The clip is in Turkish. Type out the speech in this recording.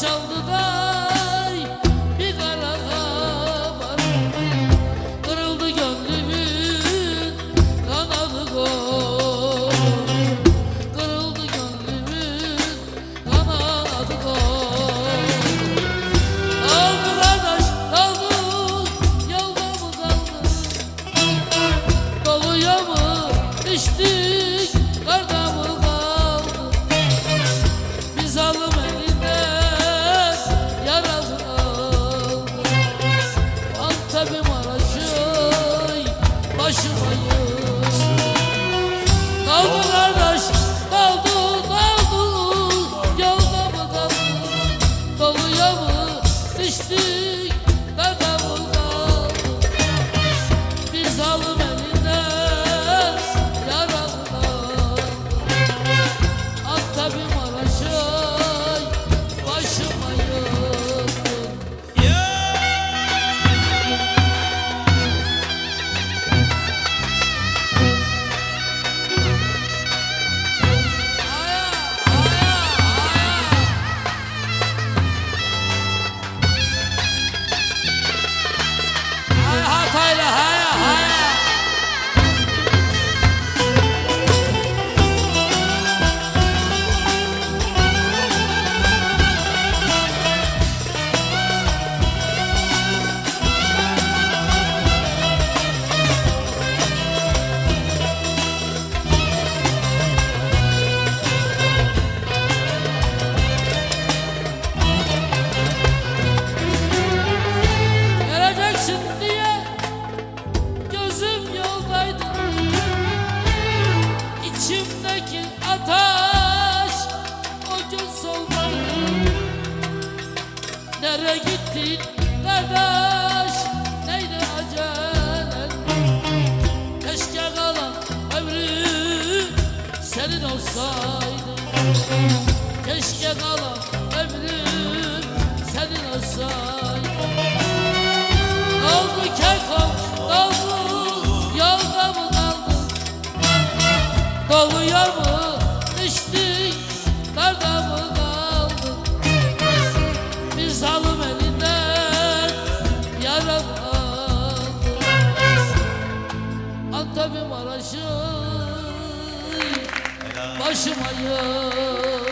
told the boy. sebim araşay başıma yığ Kaldı kardeş kaldı kaldı Yolda mı kaldı doluya mı düştük Kaldı kaldı bir zalim ateş o gün soldaydı Nereye gittin kardeş? Neydi acelen? Keşke kalan ömrüm senin olsaydı. Keşke kalan ömrüm senin olsaydı. Oldu kekom, oldu yolda mı kaldın? Doluyor mu düştük, darda mı? Bir zalim elinden yaralandık Antep'im Maraş'ı başıma yıktı